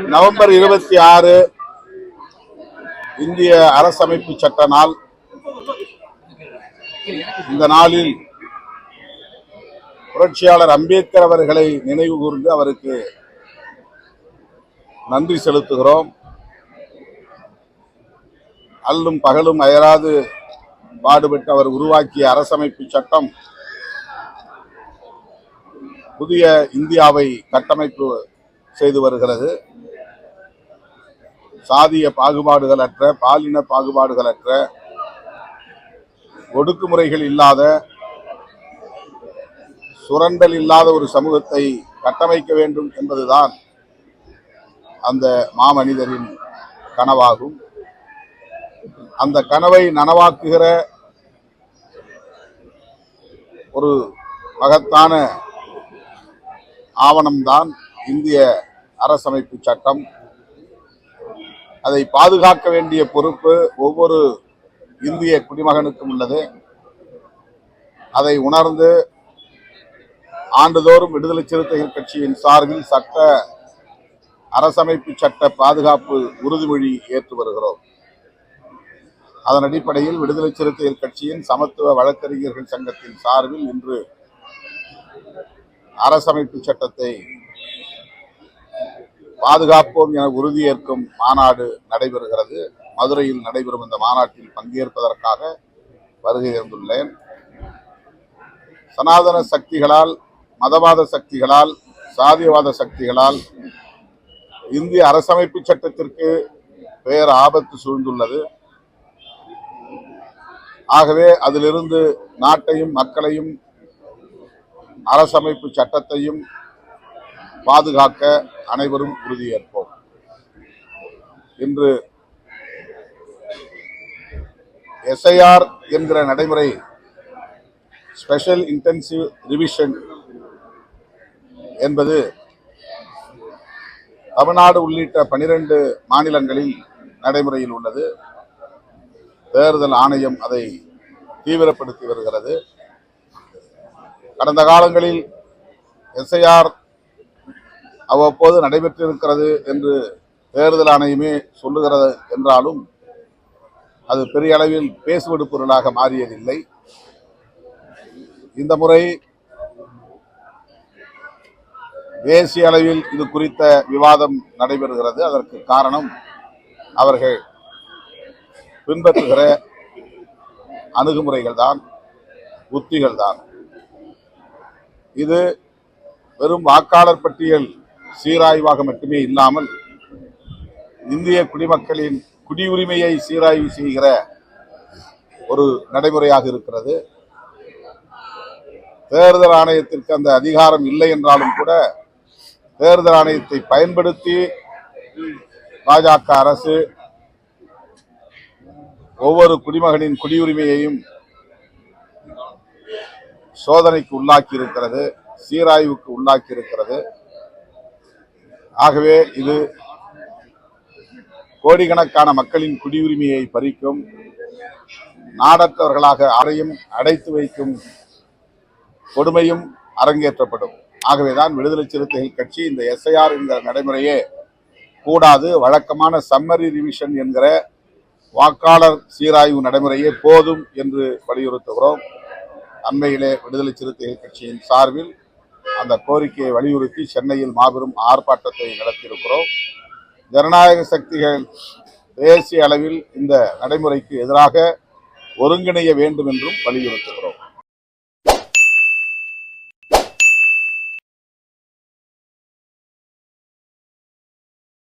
November இருபத்தி ஆறு இந்திய அரசமைப்பு சட்ட நாள் இந்த நாளில் புரட்சியாளர் அம்பேத்கர் அவர்களை நினைவு கூர்ந்து அவருக்கு நன்றி செலுத்துகிறோம். அல்லும் பகலும் அயராது பாடுபட்டு அவர் உருவாக்கிய அரசமைப்பு சட்டம் புதிய இந்தியாவை கட்டமைப்பு செய்து வருகிறது. சாதிய பாகுபாடுகளற்ற பாலின பாகுபாடுகளற்ற ஒடுக்குமுறைகள் இல்லாத சுரண்டல் இல்லாத ஒரு சமூகத்தை கட்டமைக்க வேண்டும் என்பதுதான் அந்த மாமனிதரின் கனவாகும். அந்த கனவை நனவாக்குகிற ஒரு மகத்தான ஆவணம்தான் இந்திய அரசமைப்பு சட்டம். அதை பாதுகாக்க வேண்டிய பொறுப்பு ஒவ்வொரு இந்திய குடிமகனுக்கும் உள்ளது. அதை உணர்ந்து ஆண்டுதோறும் விடுதலை சிறுத்தைகள் கட்சியின் சார்பில் சட்ட அரசமைப்பு சட்ட பாதுகாப்பு உறுதிமொழி ஏற்று வருகிறோம். அதன் அடிப்படையில் விடுதலை சிறுத்தைகள் கட்சியின் சமத்துவ வழக்கறிஞர்கள் சங்கத்தின் சார்பில் இன்று அரசமைப்பு சட்டத்தை பாதுகாப்போம் என உறுதியேற்கும் மாநாடு நடைபெறுகிறது. மதுரையில் நடைபெறும் இந்த மாநாட்டில் பங்கேற்பதற்காக வருகை தந்துள்ளேன். சனாதன சக்திகளால் மதவாத சக்திகளால் சாதியவாத சக்திகளால் இந்திய அரசமைப்பு சட்டத்திற்கு பேர் ஆபத்து சூழ்ந்துள்ளது. ஆகவே அதிலிருந்து நாட்டையும் மக்களையும் அரசமைப்பு சட்டத்தையும் பாதுகாக்க அனைவரும் உறுதியேற்போம். இன்று எஸ்ஐஆர் என்கிற நடைமுறை ஸ்பெஷல் இன்டென்சிவ் ரிவிஷன் என்பது தமிழ்நாடு உள்ளிட்ட பனிரெண்டு மாநிலங்களில் நடைமுறையில் உள்ளது. தேர்தல் ஆணையம் அதை தீவிரப்படுத்தி வருகிறது. கடந்த காலங்களில் எஸ்ஐஆர் அவ்வப்போது நடைபெற்றிருக்கிறது என்று தேர்தல் ஆணையமே சொல்லுகிறது என்றாலும் அது பெரிய அளவில் பேசுவடு பொருளாக மாறியதில்லை. இந்த முறை தேசிய அளவில் இது குறித்த விவாதம் நடைபெறுகிறது. அதற்கு காரணம் அவர்கள் பின்பற்றுகிற அணுகுமுறைகள் தான் உத்திகள் தான் இது வெறும் வாக்காளர் பட்டியல் சீராய்வாக மட்டுமே இல்லாமல் இந்திய குடிமக்களின் குடியுரிமையை சீராய்வு செய்கிற ஒரு நடைமுறையாக இருக்கிறது. தேர்தல் ஆணையத்திற்கு அந்த அதிகாரம் இல்லை என்றாலும் கூட தேர்தல் ஆணையத்தை பயன்படுத்தி பாஜக அரசு ஒவ்வொரு குடிமகனின் குடியுரிமையையும் சோதனைக்கு உள்ளாக்கி இருக்கிறது சீராய்வுக்கு உள்ளாக்கி இருக்கிறது ஆகவே இது கோடிக்கணக்கான மக்களின் குடியுரிமையை பறிக்கும் நாடற்றவர்களாக அறையும் அடைத்து வைக்கும் கொடுமையும் அரங்கேற்றப்படும். ஆகவேதான் விடுதலை சிறுத்தைகள் கட்சி இந்த எஸ்ஐஆர் என்கிற நடைமுறையே கூடாது வழக்கமான சம்மரி ரிவிஷன் என்கிற வாக்காளர் சீராய்வு நடைமுறையே போதும் என்று வலியுறுத்துகிறோம். அண்மையிலே விடுதலை சிறுத்தைகள் கட்சியின் சார்பில் அந்த கோரிக்கையை வலியுறுத்தி சென்னையில் மாபெரும் ஆர்ப்பாட்டத்தை நடத்தியிருக்கிறோம். ஜனநாயக சக்திகள் தேசிய அளவில் இந்த நடைமுறைக்கு எதிராக ஒருங்கிணைய வேண்டும் என்றும் வலியுறுத்துகிறோம்.